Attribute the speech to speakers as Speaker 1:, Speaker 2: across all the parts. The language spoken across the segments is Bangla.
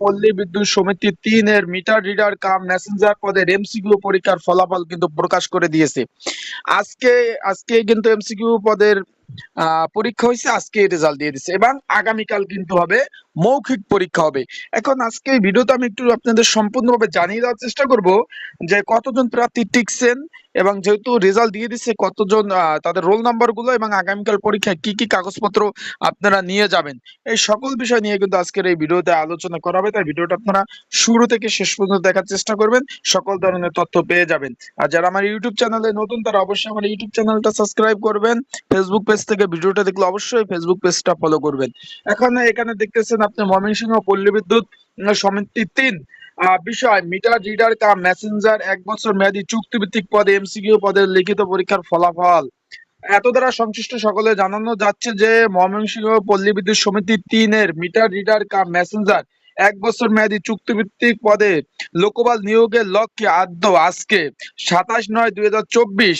Speaker 1: পল্লী বিদ্যুৎ সমিতি তিনের মিটার রিডার কাম পরীক্ষার ফলাফল কিন্তু প্রকাশ করে দিয়েছে। আজকে আজকে কিন্তু পদের পরীক্ষা হয়েছে আজকে রেজাল্ট দিয়ে দিচ্ছে। এবং আগামীকাল কিন্তু হবে মৌখিক পরীক্ষা হবে। এখন আজকে এই ভিডিওতে আমি একটু আপনাদের সম্পূর্ণভাবে জানিয়ে দেওয়ার চেষ্টা করব যে কতজন প্রার্থী টিকছেন এবং যেহেতু রেজাল্ট দিয়ে দিচ্ছে কতজন তাদের রোল নাম্বারগুলো এবং আগামীকাল পরীক্ষায় কি কি কাগজপত্র আপনারা নিয়ে যাবেন। এই সকল বিষয় নিয়ে কিন্তু আজকের এই ভিডিওতে আলোচনা করা হবে, তাই ভিডিওটা আপনারা শুরু থেকে শেষ পর্যন্ত দেখার চেষ্টা করবেন, সকল ধরনের তথ্য পেয়ে যাবেন। আর যারা আমার ইউটিউব চ্যানেলে নতুন, তারা অবশ্যই আমার ইউটিউব চ্যানেলটা সাবস্ক্রাইব করবেন ফেসবুক পেজ থেকে ভিডিওটা দেখলে অবশ্যই ফেসবুক পেজটা ফলো করবেন। এখন এখানে দেখতেছেন আপনি ময়মনসিংহ পল্লী বিদ্যুৎ সমিতি তিন। বিষয়, মিটার রিডার কাম মেসেঞ্জার এক বছর মেয়াদী চুক্তিভিত্তিক পদে এমসিকিউ পদের লিখিত পরীক্ষার ফলাফল। এত দ্বারা সংশ্লিষ্ট সকলে জানানো যাচ্ছে যে, ময়মনসিংহ পল্লী বিদ্যুৎ সমিতি তিনের মিটার রিডার কাম মেসেঞ্জার এক বছর মেয়াদী চুক্তিভিত্তিক পদে লোকবল নিয়োগের লক্ষ্যে আদ্য আজকে সাতাশ নয় দুই হাজার চব্বিশ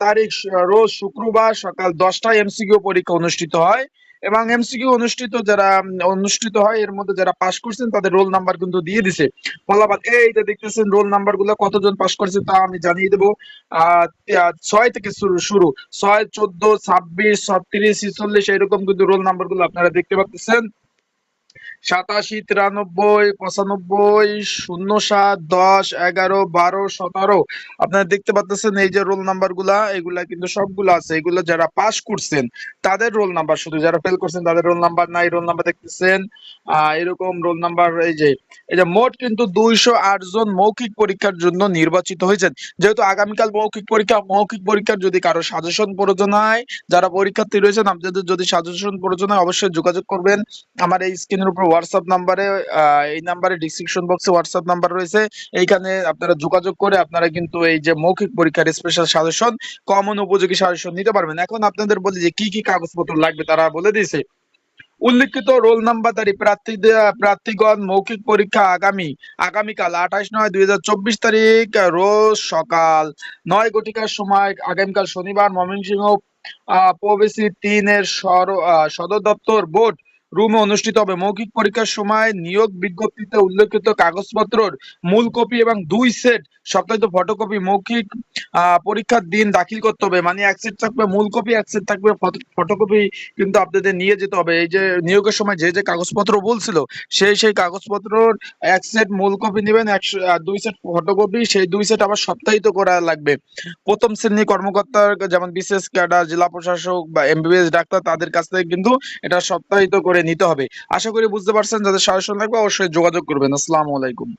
Speaker 1: তারিখ রোজ শুক্রবার সকাল দশটায় এমসিকিউ পরীক্ষা অনুষ্ঠিত হয় এবং এমসিকিউ অনুষ্ঠিত যারা অনুষ্ঠিত হয়, এর মধ্যে যারা পাশ করছেন তাদের রোল নাম্বার কিন্তু দিয়ে দিছে। ফলাফল, এই যে দেখতেছেন রোল নাম্বারগুলো কতজন পাশ করেছে তা আমি জানিয়ে দেবো। আহ ছয় থেকে শুরু শুরু। ছয়, চোদ্দ, ছাব্বিশ ছত্রিশ ছিচল্লিশ এরকম কিন্তু রোল নাম্বারগুলো আপনারা দেখতে পাচ্ছেন। সাতাশি, তিরানব্বই, পঁচানব্বই, শূন্য সাত, দশ, এগারো, বারো, সতেরো। আপনারা দেখতে পাচ্ছেন এই যে রোল নাম্বারগুলা, এগুলা কিন্তু সবগুলো আছে। এগুলো যারা পাস করছেন, তাদের রোল নাম্বার শুধু, যারা ফেল করছেন, তাদের রোল নাম্বার নাই, রোল নাম্বার দেখতেছেন। এরকম রোল নাম্বার, এই যে এই যে মোট কিন্তু দুইশো আট জন মৌখিক পরীক্ষার জন্য নির্বাচিত হয়েছেন। যেহেতু আগামীকাল মৌখিক পরীক্ষা, মৌখিক পরীক্ষার যদি কারও সাজেশন প্রয়োজন হয়, যারা পরীক্ষার্থী রয়েছেন, আপনাদের যদি সাজেশন প্রয়োজন হয়, অবশ্যই যোগাযোগ করবেন। আমার এই স্ক্রিনের উপর হোয়াটসঅ্যাপ নাম্বারে এই নাম্বারে ডিসক্রিপশন বক্সে হোয়াটসঅ্যাপ নাম্বার রয়েছে। এইখানে আপনারা যোগাযোগ করে আপনারা কিন্তু এই যে মৌখিক পরীক্ষার স্পেশাল সাজেশন কমন উপযোগী সাজেশন নিতে পারবেন। এখন আপনাদের বলি যে কি কি কাগজপত্র লাগবে, তারা বলে দিয়েছে। উল্লিখিত রোল নাম্বারধারী প্রার্থীদের প্রার্থীগণ মৌখিক পরীক্ষা আগামী, আগামীকাল আঠাশ নয় দুই হাজার চব্বিশ তারিখ, রোজ সকাল নয় ঘটিকার সময়, আগামীকাল শনিবার, ময়মনসিংহ প্রবেশী তিনের সর- সদর দপ্তর বোর্ড রুমে অনুষ্ঠিত হবে। মৌখিক পরীক্ষার সময় নিয়োগ বিজ্ঞপ্তিতে উল্লেখিত কাগজপত্রর মূল কপি এবং দুই সেট সপ্তাহিত ফটোকপি মৌখিক পরীক্ষার দিন দাখিল করতে হবে। মানে এক সেট থাকবে মূল কপি, এক সেট থাকবে ফটোকপি কিন্তু আপনাদের নিয়ে যেতে হবে। এই যে নিয়োগের সময় যে যে কাগজপত্র বলছিল, সেই সেই কাগজপত্রর এক সেট মূল কপি নেবেন একশো দুই সেট ফটোকপি, সেই দুই সেট আবার সপ্তাহিত করা লাগবে। প্রথম শ্রেণি কর্মকর্তার যেমন বিশেষ ক্যাডার, জেলা প্রশাসক বা এমবিবিএস ডাক্তার, তাদের কাছ থেকে কিন্তু এটা সপ্তাহিত করে নিতে হবে। আশা করি বুঝতে পারছেন, যাদের সাজেশন লাগবে অবশ্যই যোগাযোগ করবেন। আসসালামু আলাইকুম।